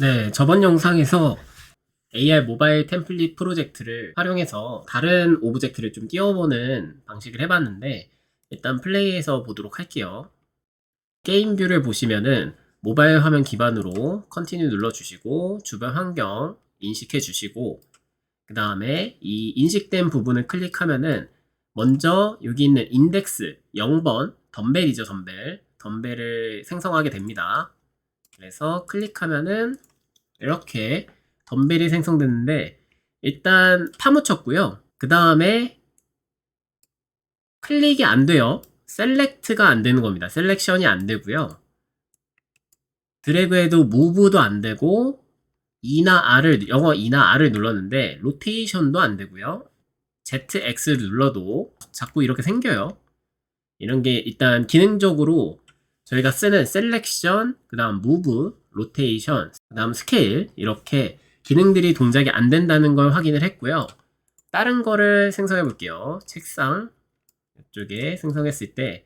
네, 저번 영상에서 AR 모바일 템플릿 프로젝트를 활용해서 다른 오브젝트를 좀 띄워보는 방식을 해봤는데 일단 플레이해서 보도록 할게요. 게임 뷰를 보시면은 모바일 화면 기반으로 컨티뉴 눌러주시고 주변 환경 인식해 주시고 그 다음에 이 인식된 부분을 클릭하면은 먼저 여기 있는 인덱스 0번 덤벨이죠 덤벨 덤벨을 생성하게 됩니다. 그래서 클릭하면은 이렇게 덤벨이 생성됐는데 일단 파묻혔고요. 그 다음에 클릭이 안 돼요. 셀렉트가 안 되는 겁니다. 셀렉션이 안 되고요. 드래그해도 무브도 안 되고 E나 R을 영어 E나 R을 눌렀는데 로테이션도 안 되고요. ZX를 눌러도 자꾸 이렇게 생겨요. 이런 게 일단 기능적으로 저희가 쓰는 셀렉션, 그 다음 무브, 로테이션, 그 다음 스케일 이렇게 기능들이 동작이 안 된다는 걸 확인을 했고요. 다른 거를 생성해 볼게요. 책상 이쪽에 생성했을 때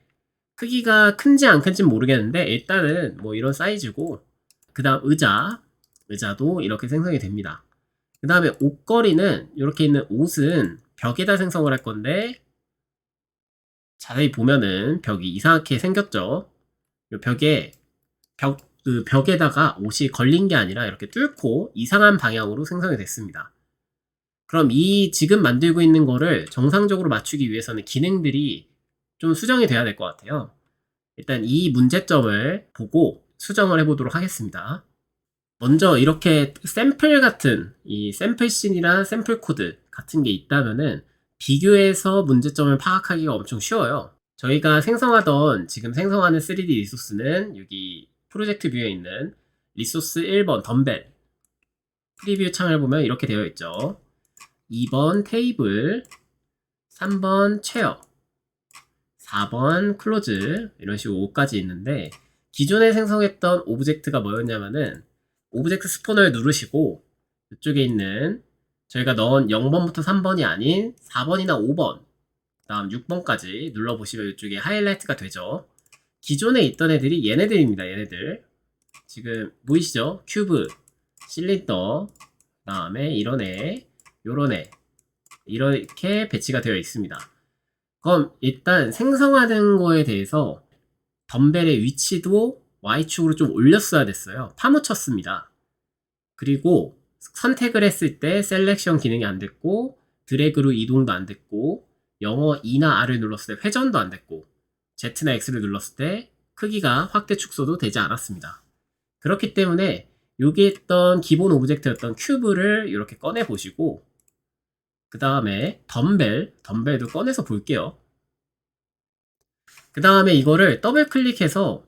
크기가 큰지 안 큰지 모르겠는데 일단은 뭐 이런 사이즈고 그 다음 의자 의자도 이렇게 생성이 됩니다. 그 다음에 옷걸이는 이렇게 있는 옷은 벽에다 생성을 할 건데 자세히 보면은 벽이 이상하게 생겼죠. 이 벽에 벽, 그 벽에다가 옷이 걸린 게 아니라 이렇게 뚫고 이상한 방향으로 생성이 됐습니다. 그럼 이 지금 만들고 있는 거를 정상적으로 맞추기 위해서는 기능들이 좀 수정이 돼야 될 것 같아요. 일단 이 문제점을 보고 수정을 해보도록 하겠습니다. 먼저 이렇게 샘플 같은 이 샘플 씬이나 샘플 코드 같은 게 있다면은 비교해서 문제점을 파악하기가 엄청 쉬워요. 저희가 생성하던 지금 생성하는 3D 리소스는 여기 프로젝트 뷰에 있는 리소스 1번 덤벨 프리뷰 창을 보면 이렇게 되어 있죠. 2번 테이블, 3번 체어, 4번 클로즈 이런 식으로 5까지 있는데 기존에 생성했던 오브젝트가 뭐였냐면은 오브젝트 스포너를 누르시고 이쪽에 있는 저희가 넣은 0번부터 3번이 아닌 4번이나 5번 다음 6번까지 눌러보시면 이쪽에 하이라이트가 되죠. 기존에 있던 애들이 얘네들입니다. 얘네들. 지금 보이시죠? 큐브, 실린더, 다음에 이런 애, 요런 애 이렇게 배치가 되어 있습니다. 그럼 일단 생성하는 거에 대해서 덤벨의 위치도 Y축으로 좀 올렸어야 됐어요. 파묻혔습니다. 그리고 선택을 했을 때 셀렉션 기능이 안 됐고 드래그로 이동도 안 됐고 영어 E나 R을 눌렀을 때 회전도 안 됐고 Z나 X를 눌렀을 때 크기가 확대 축소도 되지 않았습니다. 그렇기 때문에 여기 있던 기본 오브젝트였던 큐브를 이렇게 꺼내 보시고 그 다음에 덤벨, 덤벨도 꺼내서 볼게요. 그 다음에 이거를 더블 클릭해서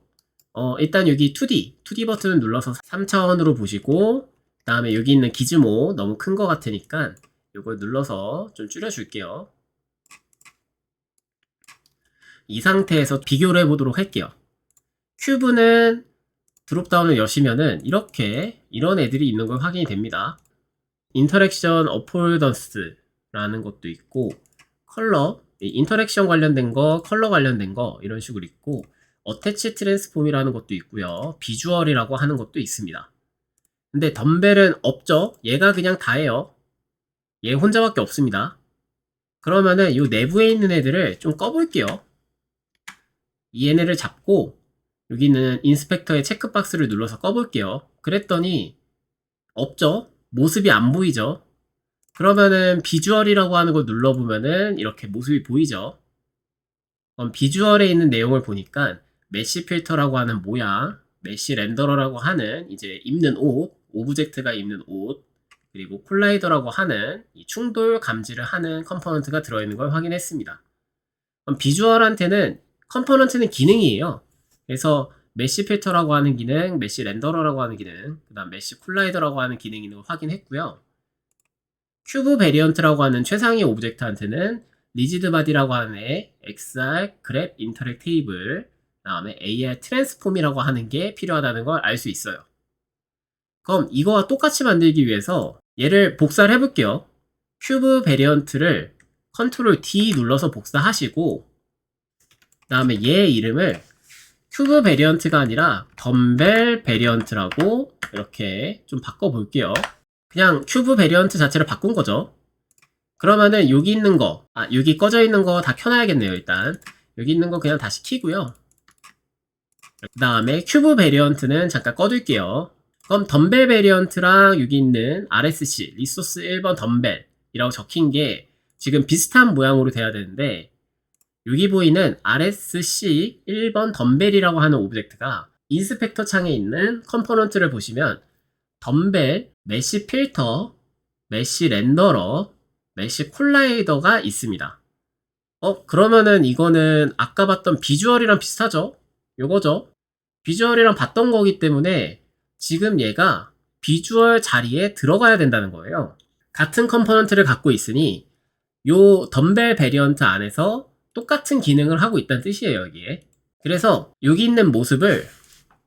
어, 일단 여기 2D, 2D 버튼을 눌러서 3차원으로 보시고 그 다음에 여기 있는 기즈모 너무 큰 것 같으니까 이걸 눌러서 좀 줄여줄게요. 이 상태에서 비교를 해보도록 할게요. 큐브는 드롭다운을 여시면은 이렇게 이런 애들이 있는 걸 확인이 됩니다. 인터랙션 어폴던스라는 것도 있고 컬러, 인터랙션 관련된 거, 컬러 관련된 거 이런 식으로 있고 어태치 트랜스폼이라는 것도 있고요. 비주얼이라고 하는 것도 있습니다. 근데 덤벨은 없죠. 얘가 그냥 다예요. 얘 혼자밖에 없습니다. 그러면은 이 내부에 있는 애들을 좀 꺼볼게요. 이 얘네를 잡고 여기 있는 인스펙터의 체크박스를 눌러서 꺼볼게요. 그랬더니 없죠? 모습이 안 보이죠? 그러면은 비주얼이라고 하는 걸 눌러보면은 이렇게 모습이 보이죠? 그럼 비주얼에 있는 내용을 보니까 메시 필터라고 하는 모양, 메시 렌더러라고 하는 이제 입는 옷, 오브젝트가 입는 옷, 그리고 콜라이더라고 하는 이 충돌 감지를 하는 컴포넌트가 들어있는 걸 확인했습니다. 비주얼한테는 컴포넌트는 기능이에요. 그래서 메시 필터라고 하는 기능, 메시 렌더러라고 하는 기능, 그 다음 메시 콜라이더라고 하는 기능 있는 걸 확인했고요. 큐브 베리언트라고 하는 최상위 오브젝트한테는 리지드 바디라고 하는 애, XR, 그랩, 인터랙 테이블, 다음에 AR 트랜스폼이라고 하는 게 필요하다는 걸 알 수 있어요. 그럼 이거와 똑같이 만들기 위해서 얘를 복사를 해볼게요. 큐브 베리언트를 컨트롤 D 눌러서 복사하시고 그 다음에 얘 이름을 큐브 베리언트가 아니라 덤벨 베리언트라고 이렇게 좀 바꿔볼게요. 그냥 큐브 베리언트 자체를 바꾼 거죠. 그러면은 여기 있는 거, 아, 여기 꺼져 있는 거 다 켜놔야겠네요, 일단. 여기 있는 거 그냥 다시 키고요. 그 다음에 큐브 베리언트는 잠깐 꺼둘게요. 그럼 덤벨 베리언트랑 여기 있는 RSC, 리소스 1번 덤벨이라고 적힌 게 지금 비슷한 모양으로 돼야 되는데 여기 보이는 RSC 1번 덤벨이라고 하는 오브젝트가 인스펙터 창에 있는 컴포넌트를 보시면 덤벨, 메시 필터, 메시 렌더러, 메시 콜라이더가 있습니다. 어, 그러면은 이거는 아까 봤던 비주얼이랑 비슷하죠? 요거죠? 비주얼이랑 봤던 거기 때문에 지금 얘가 비주얼 자리에 들어가야 된다는 거예요. 같은 컴포넌트를 갖고 있으니 요 덤벨 베리언트 안에서 똑같은 기능을 하고 있다는 뜻이에요, 여기에. 그래서 여기 있는 모습을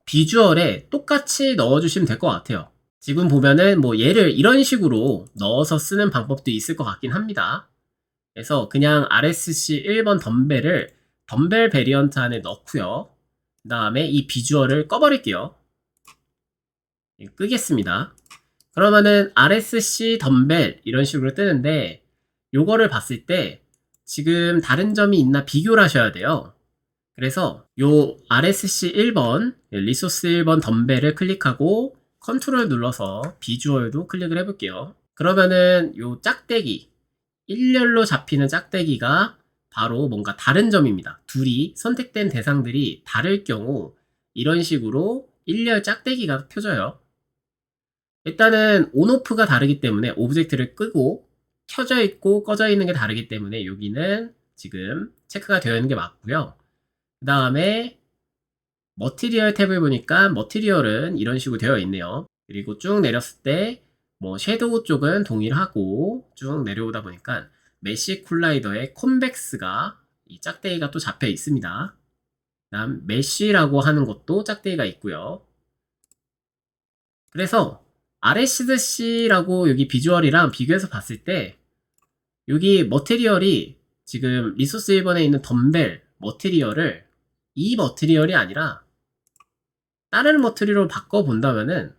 비주얼에 똑같이 넣어주시면 될 것 같아요. 지금 보면은 뭐 얘를 이런 식으로 넣어서 쓰는 방법도 있을 것 같긴 합니다. 그래서 그냥 RSC 1번 덤벨을 덤벨 베리언트 안에 넣고요. 그 다음에 이 비주얼을 꺼버릴게요. 예, 끄겠습니다. 그러면은 RSC 덤벨 이런 식으로 뜨는데 요거를 봤을 때 지금 다른 점이 있나 비교를 하셔야 돼요. 그래서 요 RSC 1번 리소스 1번 덤벨을 클릭하고 컨트롤 눌러서 비주얼도 클릭을 해볼게요. 그러면은 요 짝대기 일렬로 잡히는 짝대기가 바로 뭔가 다른 점입니다. 둘이 선택된 대상들이 다를 경우 이런 식으로 일렬 짝대기가 펴져요. 일단은 온오프가 다르기 때문에 오브젝트를 끄고 켜져 있고 꺼져 있는 게 다르기 때문에 여기는 지금 체크가 되어 있는 게 맞고요. 그 다음에 머티리얼 탭을 보니까 머티리얼은 이런 식으로 되어 있네요. 그리고 쭉 내렸을 때 뭐 섀도우 쪽은 동일하고 쭉 내려오다 보니까 메시 쿨라이더의 콘벡스가 이 짝대기가 또 잡혀 있습니다. 다음 메시라고 하는 것도 짝대기가 있고요. 그래서 RSC라고 여기 비주얼이랑 비교해서 봤을 때 여기 머티리얼이 지금 리소스 1번에 있는 덤벨 머티리얼을 이 머티리얼이 아니라 다른 머티리얼로 바꿔본다면은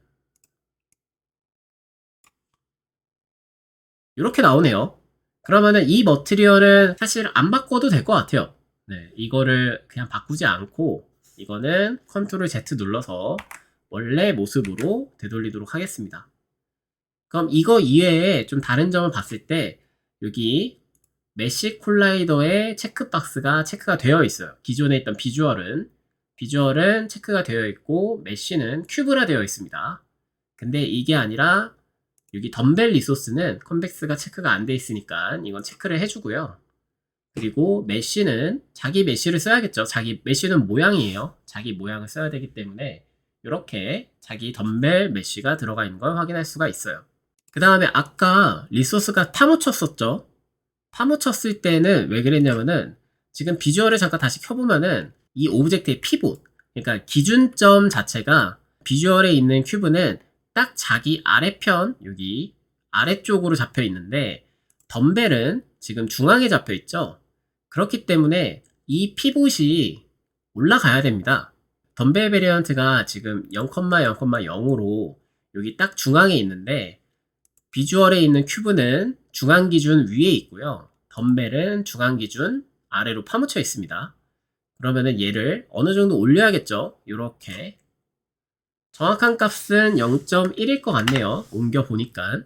이렇게 나오네요. 그러면은 이 머티리얼은 사실 안 바꿔도 될 것 같아요. 네, 이거를 그냥 바꾸지 않고 이거는 컨트롤 Z 눌러서 원래 모습으로 되돌리도록 하겠습니다. 그럼 이거 이외에 좀 다른 점을 봤을 때 여기 메시 콜라이더의 체크박스가 체크가 되어 있어요. 기존에 있던 비주얼은 비주얼은 체크가 되어 있고 메시는 큐브라 되어 있습니다. 근데 이게 아니라 여기 덤벨 리소스는 컨벡스가 체크가 안 돼 있으니까 이건 체크를 해주고요. 그리고 메시는 자기 메시를 써야겠죠. 자기 메시는 모양이에요. 자기 모양을 써야 되기 때문에 이렇게 자기 덤벨 메시가 들어가 있는 걸 확인할 수가 있어요. 그 다음에 아까 리소스가 파묻혔었죠. 파묻혔을 때는 왜 그랬냐면은 지금 비주얼을 잠깐 다시 켜보면은 이 오브젝트의 피봇, 그러니까 기준점 자체가 비주얼에 있는 큐브는 딱 자기 아래편, 여기 아래쪽으로 잡혀 있는데 덤벨은 지금 중앙에 잡혀 있죠. 그렇기 때문에 이 피봇이 올라가야 됩니다. 덤벨 베리언트가 지금 0,0,0으로 여기 딱 중앙에 있는데 비주얼에 있는 큐브는 중앙 기준 위에 있고요. 덤벨은 중앙 기준 아래로 파묻혀 있습니다. 그러면은 얘를 어느 정도 올려야겠죠? 이렇게 정확한 값은 0.1일 것 같네요. 옮겨 보니까.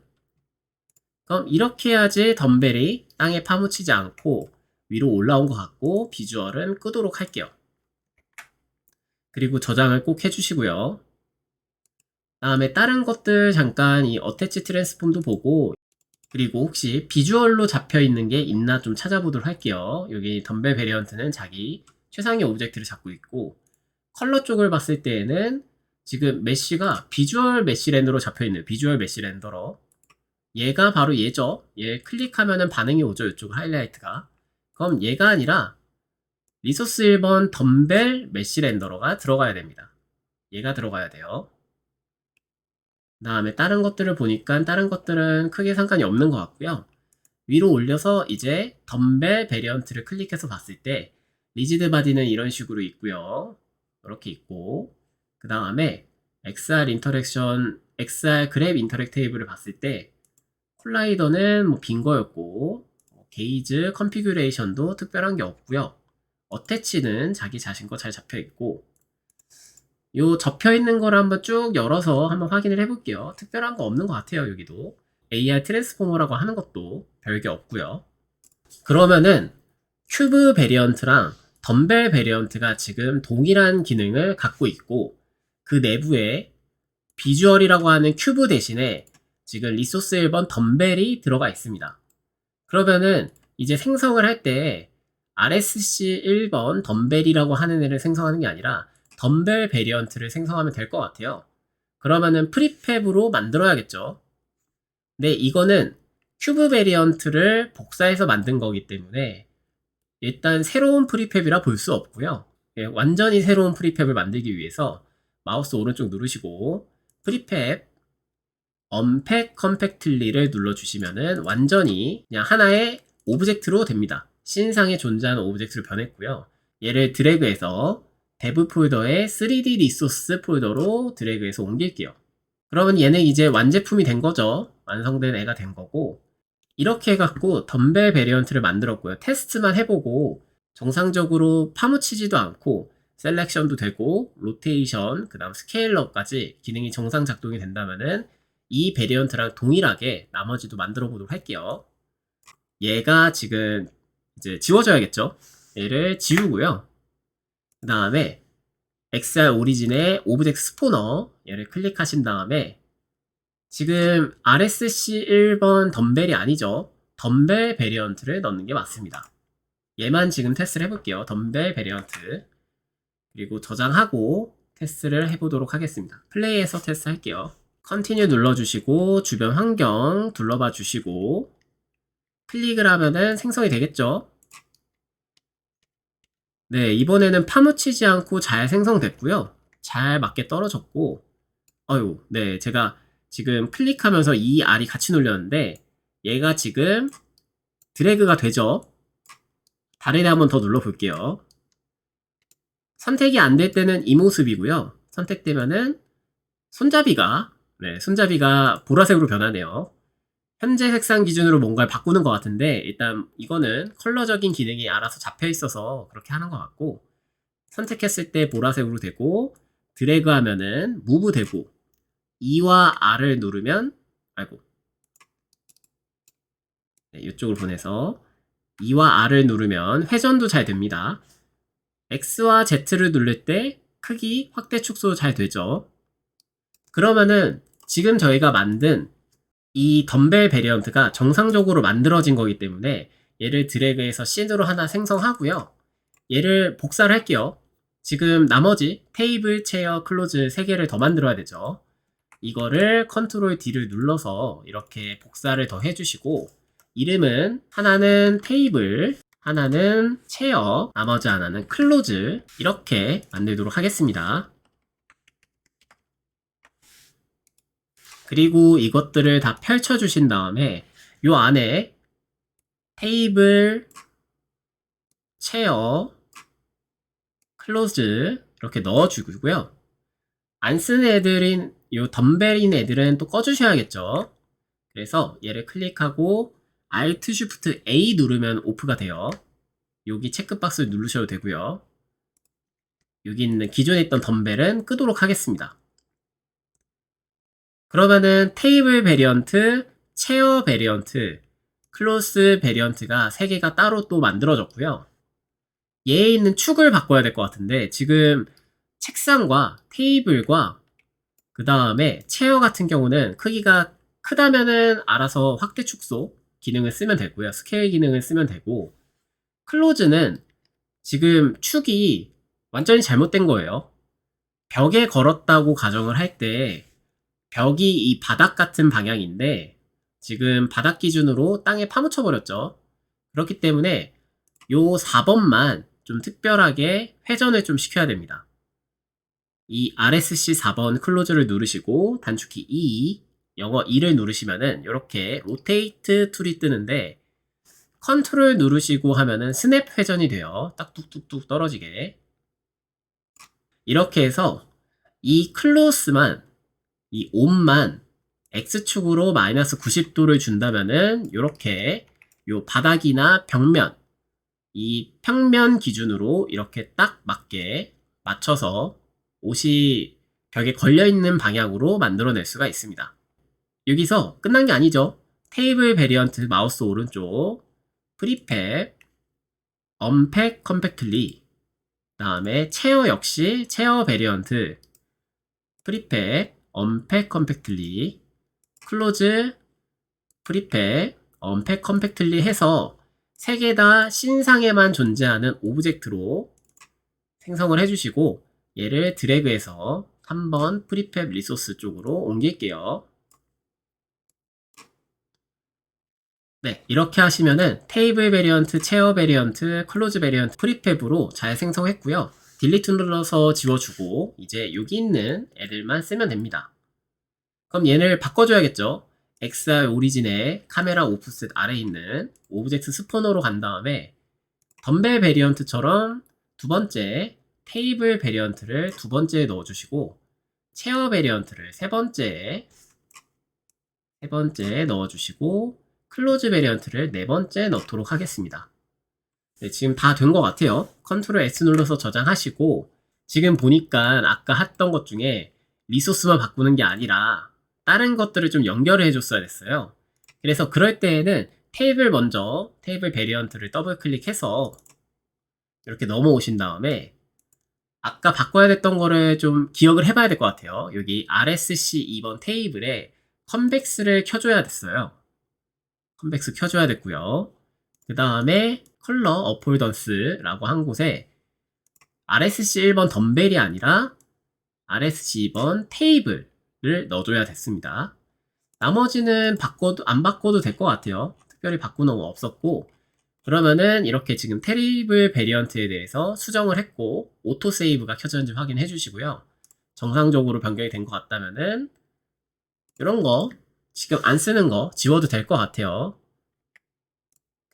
그럼 이렇게 해야지 덤벨이 땅에 파묻히지 않고 위로 올라온 것 같고 비주얼은 끄도록 할게요. 그리고 저장을 꼭 해주시고요. 다음에 다른 것들 잠깐 이 어태치 트랜스폼도 보고 그리고 혹시 비주얼로 잡혀 있는 게 있나 좀 찾아보도록 할게요. 여기 덤벨 베리언트는 자기 최상의 오브젝트를 잡고 있고 컬러 쪽을 봤을 때에는 지금 메쉬가 비주얼 메쉬 렌더로 잡혀 있는 비주얼 메쉬 렌더러 얘가 바로 얘죠. 얘 클릭하면은 반응이 오죠. 이쪽 하이라이트가. 그럼 얘가 아니라 리소스 1번 덤벨 메쉬 렌더러가 들어가야 됩니다. 얘가 들어가야 돼요. 그 다음에 다른 것들을 보니까 다른 것들은 크게 상관이 없는 것 같고요. 위로 올려서 이제 덤벨 베리언트를 클릭해서 봤을 때 리지드 바디는 이런 식으로 있고요. 이렇게 있고 그 다음에 XR 인터랙션, XR 그랩 인터랙 테이블을 봤을 때 콜라이더는 뭐 빈 거였고 뭐 게이즈 컨피규레이션도 특별한 게 없고요. 어태치는 자기 자신 거 잘 잡혀 있고 요 접혀 있는 거를 한번 쭉 열어서 한번 확인을 해볼게요. 특별한 거 없는 것 같아요, 여기도. AR 트랜스포머라고 하는 것도 별게 없고요. 그러면은 큐브 베리언트랑 덤벨 베리언트가 지금 동일한 기능을 갖고 있고 그 내부에 비주얼이라고 하는 큐브 대신에 지금 리소스 1번 덤벨이 들어가 있습니다. 그러면은 이제 생성을 할 때 RSC 1번 덤벨이라고 하는 애를 생성하는 게 아니라 덤벨 베리언트를 생성하면 될 것 같아요. 그러면은 프리팹으로 만들어야겠죠. 네, 이거는 큐브 베리언트를 복사해서 만든 거기 때문에 일단 새로운 프리팹이라 볼 수 없고요. 예, 완전히 새로운 프리팹을 만들기 위해서 마우스 오른쪽 누르시고 프리팹 언팩 컴팩틀리를 눌러주시면은 완전히 그냥 하나의 오브젝트로 됩니다. 신상에 존재하는 오브젝트로 변했고요. 얘를 드래그해서 데브 폴더의 3D 리소스 폴더로 드래그해서 옮길게요. 그러면 얘는 이제 완제품이 된 거죠. 완성된 애가 된 거고 이렇게 해갖고 덤벨 베리언트를 만들었고요. 테스트만 해보고 정상적으로 파묻히지도 않고 셀렉션도 되고 로테이션 그 다음 스케일러까지 기능이 정상 작동이 된다면은 이 베리언트랑 동일하게 나머지도 만들어 보도록 할게요. 얘가 지금 이제 지워져야겠죠. 얘를 지우고요. 그 다음에 XR 오리진의 오브젝트 스포너 얘를 클릭하신 다음에 지금 RSC 1번 덤벨이 아니죠. 덤벨 베리언트를 넣는 게 맞습니다. 얘만 지금 테스트를 해볼게요. 덤벨 베리언트. 그리고 저장하고 테스트를 해보도록 하겠습니다. 플레이에서 테스트 할게요. 컨티뉴 눌러주시고 주변 환경 둘러봐 주시고 클릭을 하면은 생성이 되겠죠. 네, 이번에는 파묻히지 않고 잘 생성됐고요. 잘 맞게 떨어졌고 어유, 네, 제가 지금 클릭하면서 이 R이 같이 눌렸는데 얘가 지금 드래그가 되죠. 애 한번 더 눌러볼게요. 선택이 안 될 때는 이 모습이고요. 선택되면은 손잡이가 네, 손잡이가 보라색으로 변하네요. 현재 색상 기준으로 뭔가를 바꾸는 것 같은데 일단 이거는 컬러적인 기능이 알아서 잡혀 있어서 그렇게 하는 것 같고 선택했을 때 보라색으로 되고 드래그 하면은 무브 되고 E와 R을 누르면 아이고 네, 이쪽으로 보내서 E와 R을 누르면 회전도 잘 됩니다. X와 Z를 누를 때 크기 확대 축소 잘 되죠. 그러면은 지금 저희가 만든 이 덤벨 베리언트가 정상적으로 만들어진 거기 때문에 얘를 드래그해서 씬으로 하나 생성하고요. 얘를 복사를 할게요. 지금 나머지 테이블, 체어, 클로즈 3개를 더 만들어야 되죠. 이거를 컨트롤 D를 눌러서 이렇게 복사를 더 해주시고 이름은 하나는 테이블, 하나는 체어, 나머지 하나는 클로즈 이렇게 만들도록 하겠습니다. 그리고 이것들을 다 펼쳐 주신 다음에 요 안에 테이블, 체어, 클로즈 이렇게 넣어 주고요. 안 쓰는 애들인 요 덤벨인 애들은 또 꺼 주셔야겠죠. 그래서 얘를 클릭하고 Alt Shift A 누르면 오프가 돼요. 여기 체크박스 누르셔도 되고요. 여기 있는 기존에 있던 덤벨은 끄도록 하겠습니다. 그러면은 테이블 베리언트, 체어 베리언트, 클로스 베리언트가 3개가 따로 또 만들어졌고요. 얘에 있는 축을 바꿔야 될 것 같은데 지금 책상과 테이블과 그 다음에 체어 같은 경우는 크기가 크다면은 알아서 확대 축소 기능을 쓰면 되고요. 스케일 기능을 쓰면 되고 클로즈는 지금 축이 완전히 잘못된 거예요. 벽에 걸었다고 가정을 할 때 벽이 이 바닥 같은 방향인데 지금 바닥 기준으로 땅에 파묻혀 버렸죠. 그렇기 때문에 요 4번만 좀 특별하게 회전을 좀 시켜야 됩니다. 이 RSC 4번 클로즈를 누르시고 단축키 E, 영어 2를 누르시면은 이렇게 로테이트 툴이 뜨는데 컨트롤 누르시고 하면은 스냅 회전이 돼요. 딱 뚝뚝뚝 떨어지게. 이렇게 해서 이 클로스만 이 온만 x축으로 마이너스 90도를 준다면은 이렇게 요 바닥이나 벽면 이 평면 기준으로 이렇게 딱 맞게 맞춰서 옷이 벽에 걸려 있는 방향으로 만들어낼 수가 있습니다. 여기서 끝난 게 아니죠. 테이블 베리언트 마우스 오른쪽 프리팹 언팩 컴팩틀리 다음에 체어 역시 체어 베리언트 프리팹 언팩 컴팩틀리 클로즈 프리팹 언팩 컴팩틀리 해서 세 개 다 신상에만 존재하는 오브젝트로 생성을 해주시고 얘를 드래그해서 한번 프리팹 리소스 쪽으로 옮길게요. 네, 이렇게 하시면은 테이블 베리언트, 체어 베리언트, 클로즈 베리언트, 프리팹으로 잘 생성했고요. 딜리트 눌러서 지워주고 이제 여기 있는 애들만 쓰면 됩니다. 그럼 얘를 바꿔줘야겠죠. XR 오리진의 카메라 오프셋 아래에 있는 오브젝트 스포너로 간 다음에 덤벨 베리언트처럼 두 번째 테이블 베리언트를 두 번째에 넣어주시고 체어 베리언트를 세 번째에 세 번째에 넣어주시고 클로즈 베리언트를 네 번째 넣도록 하겠습니다. 네, 지금 다 된 것 같아요. 컨트롤 S 눌러서 저장하시고 지금 보니까 아까 했던 것 중에 리소스만 바꾸는 게 아니라 다른 것들을 좀 연결을 해줬어야 됐어요. 그래서 그럴 때에는 테이블 먼저 테이블 베리언트를 더블 클릭해서 이렇게 넘어오신 다음에 아까 바꿔야 됐던 거를 좀 기억을 해봐야 될 것 같아요. 여기 RSC 2번 테이블에 컨벡스를 켜줘야 됐어요. 컨벡스 켜줘야 됐고요. 그 다음에 컬러 어폴던스라고 한 곳에 RSC 1번 덤벨이 아니라 RSC 2번 테이블을 넣어줘야 됐습니다. 나머지는 바꿔도 안 바꿔도 될 것 같아요. 특별히 바꾸는 건 없었고 그러면은 이렇게 지금 테이블 베리언트에 대해서 수정을 했고 오토 세이브가 켜졌는지 확인해 주시고요. 정상적으로 변경이 된 것 같다면은 이런 거 지금 안 쓰는 거 지워도 될 것 같아요.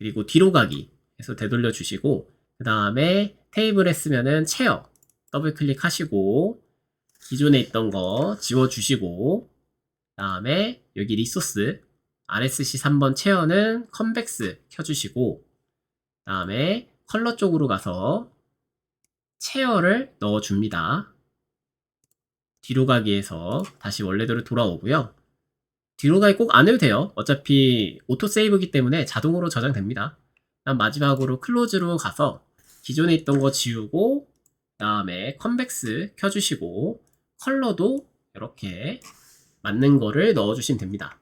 그리고 뒤로 가기 해서 되돌려 주시고 그 다음에 테이블에 쓰면은 체어 더블 클릭하시고 기존에 있던 거 지워 주시고 그 다음에 여기 리소스 RSC 3번 체어는 컨벡스 켜주시고 그 다음에 컬러 쪽으로 가서 체어를 넣어줍니다. 뒤로 가기에서 다시 원래대로 돌아오고요. 뒤로 가기 꼭 안 해도 돼요. 어차피 오토 세이브이기 때문에 자동으로 저장됩니다. 그다음 마지막으로 클로즈로 가서 기존에 있던 거 지우고 그다음에 컨벡스 켜주시고 컬러도 이렇게 맞는 거를 넣어주시면 됩니다.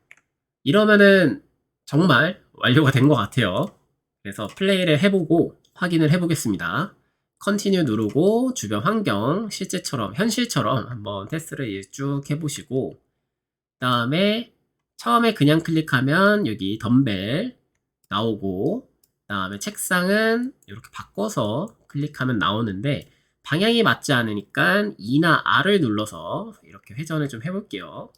이러면은 정말 완료가 된 것 같아요. 그래서 플레이를 해보고 확인을 해보겠습니다. 컨티뉴 누르고 주변 환경 실제처럼 현실처럼 한번 테스트를 쭉 해보시고 그 다음에 처음에 그냥 클릭하면 여기 덤벨 나오고 그 다음에 책상은 이렇게 바꿔서 클릭하면 나오는데 방향이 맞지 않으니까 E나 R을 눌러서 이렇게 회전을 좀 해볼게요.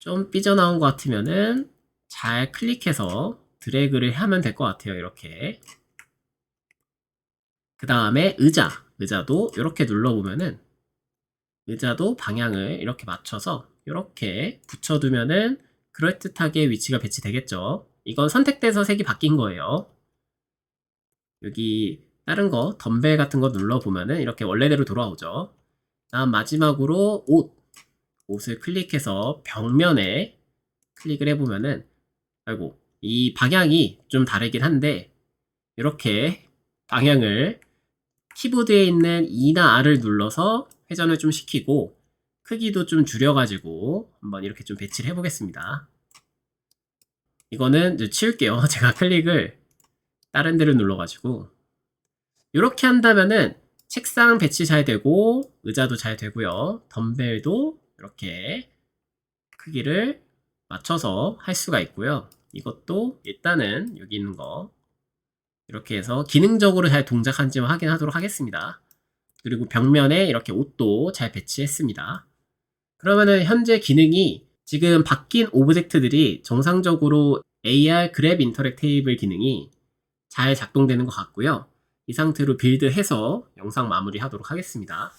좀 삐져나온 것 같으면은 잘 클릭해서 드래그를 하면 될 것 같아요. 이렇게. 그 다음에 의자. 의자도 이렇게 눌러보면은 의자도 방향을 이렇게 맞춰서 이렇게 붙여두면은 그럴듯하게 위치가 배치되겠죠. 이건 선택돼서 색이 바뀐 거예요. 여기 다른 거 덤벨 같은 거 눌러보면은 이렇게 원래대로 돌아오죠. 다음 마지막으로 옷. 옷을 클릭해서 벽면에 클릭을 해보면은 아이고 이 방향이 좀 다르긴 한데 이렇게 방향을 키보드에 있는 E나 R을 눌러서 회전을 좀 시키고 크기도 좀 줄여가지고 한번 이렇게 좀 배치를 해보겠습니다. 이거는 이제 치울게요. 제가 클릭을 다른 데를 눌러가지고 이렇게 한다면은 책상 배치 잘 되고 의자도 잘 되고요. 덤벨도 이렇게 크기를 맞춰서 할 수가 있고요. 이것도 일단은 여기 있는 거 이렇게 해서 기능적으로 잘 동작한지 확인하도록 하겠습니다. 그리고 벽면에 이렇게 옷도 잘 배치했습니다. 그러면은 현재 기능이 지금 바뀐 오브젝트들이 정상적으로 AR 그랩 인터랙 테이블 기능이 잘 작동되는 것 같고요. 이 상태로 빌드해서 영상 마무리 하도록 하겠습니다.